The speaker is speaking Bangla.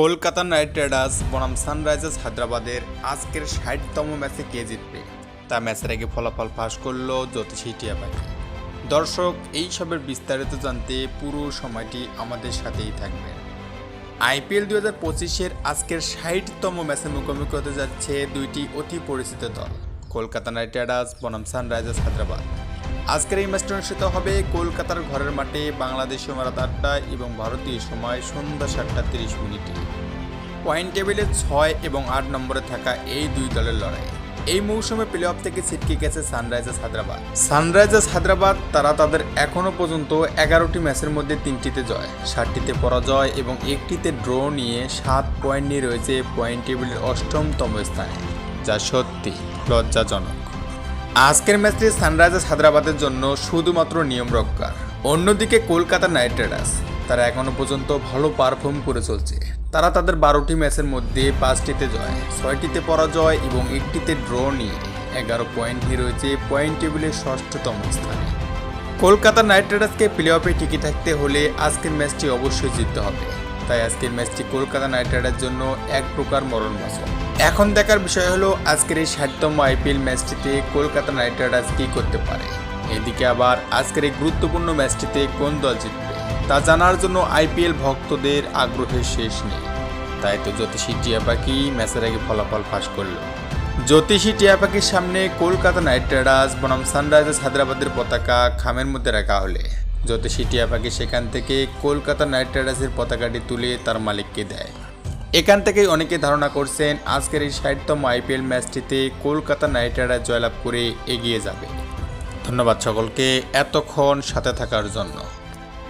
কলকাতা নাইট রাইডার্স, বনাম সানরাইজার্স হায়দ্রাবাদের আজকের ষাটতম ম্যাচে কে জিতবে? তা ম্যাচের আগে ফলাফল ফাঁস করল জ্যোতিষী টিয়া দর্শক, এই সবের বিস্তারিত জানতে পুরো সময়টি আমাদের সাথেই থাকবে। আইপিএল দুই হাজার পঁচিশের আজকের ষাটতম ম্যাচে মুখোমুখি হতে যাচ্ছে দুইটি অতি পরিচিত দল, কলকাতা নাইট রাইডার্স, বনাম সানরাইজার্স হায়দ্রাবাদ। আজকের এই ম্যাচটি অনুষ্ঠিত হবে কলকাতার ঘরের মাঠে বাংলাদেশ সময় রাত আটটায় এবং ভারতীয় সময় সন্ধ্যা সাতটা তিরিশ মিনিটে। পয়েন্ট টেবিলে ছয় এবং আট নম্বরে থাকা এই দুই দলের লড়াই। এই মৌসুমে প্লে অফ থেকে ছিটকে গেছে সানরাইজার্স হায়দ্রাবাদ। সানরাইজার্স হায়দ্রাবাদ, তারা তাদের এখনও পর্যন্ত এগারোটি ম্যাচের মধ্যে তিনটিতে জয়, সাতটিতে পরাজয় এবং একটিতে ড্র নিয়ে সাত পয়েন্ট নিয়ে রয়েছে পয়েন্ট টেবিলের অষ্টমতম স্থানে, যা সত্যি লজ্জাজনক। আজকের ম্যাচটি সানরাইজার্স হায়দ্রাবাদের জন্য শুধুমাত্র নিয়ম রক্ষার। অন্যদিকে কলকাতা নাইট রাইডার্স, তারা এখনও পর্যন্ত ভালো পারফর্ম করে চলছে। তারা তাদের বারোটি ম্যাচের মধ্যে পাঁচটিতে জয়, ছয়টিতে পরাজয় এবং একটিতে ড্র নিয়ে এগারো পয়েন্ট নিয়ে রয়েছে পয়েন্ট টেবিলের ষষ্ঠতম স্থানে। কলকাতা নাইট রাইডার্সকে প্লে অফে টিকে থাকতে হলে আজকের ম্যাচটি অবশ্যই জিততে হবে। তাই আজকের ম্যাচটি কলকাতা নাইট রাইডার্স জন্য এক প্রকার মরণ বাসন এখন দেখার বিষয় হলো আজকের এই ষাটতম আইপিএল ম্যাচটিতে কলকাতা নাইট রাইডার্স কী করতে পারে। এদিকে আবার আজকের এই গুরুত্বপূর্ণ ম্যাচটিতে কোন দল জিতবে, তা জানার জন্য আইপিএল ভক্তদের আগ্রহের শেষ নেই। তাই তো জ্যোতিষী টিয়া পাখি ম্যাচের আগে ফলাফল ফাঁস করল। জ্যোতিষী টিয়া পাখির সামনে কলকাতা নাইট রাইডার্স, বনাম সানরাইজার্স, হায়দ্রাবাদের পতাকা খামের মধ্যে রাখা হলে। জ্যোতিষী টিয়া পাখি সেখান থেকে কলকাতা নাইট রাইডার্সের পতাকাটি তুলে তার মালিককে দেয়। এখান থেকেই অনেকে ধারণা করছেন আজকের এই ষাটতম আইপিএল ম্যাচটিতে কলকাতা নাইট রাইডার্স জয়লাভ করে এগিয়ে যাবে। ধন্যবাদ সকলকে এতক্ষণ সাথে থাকার জন্য।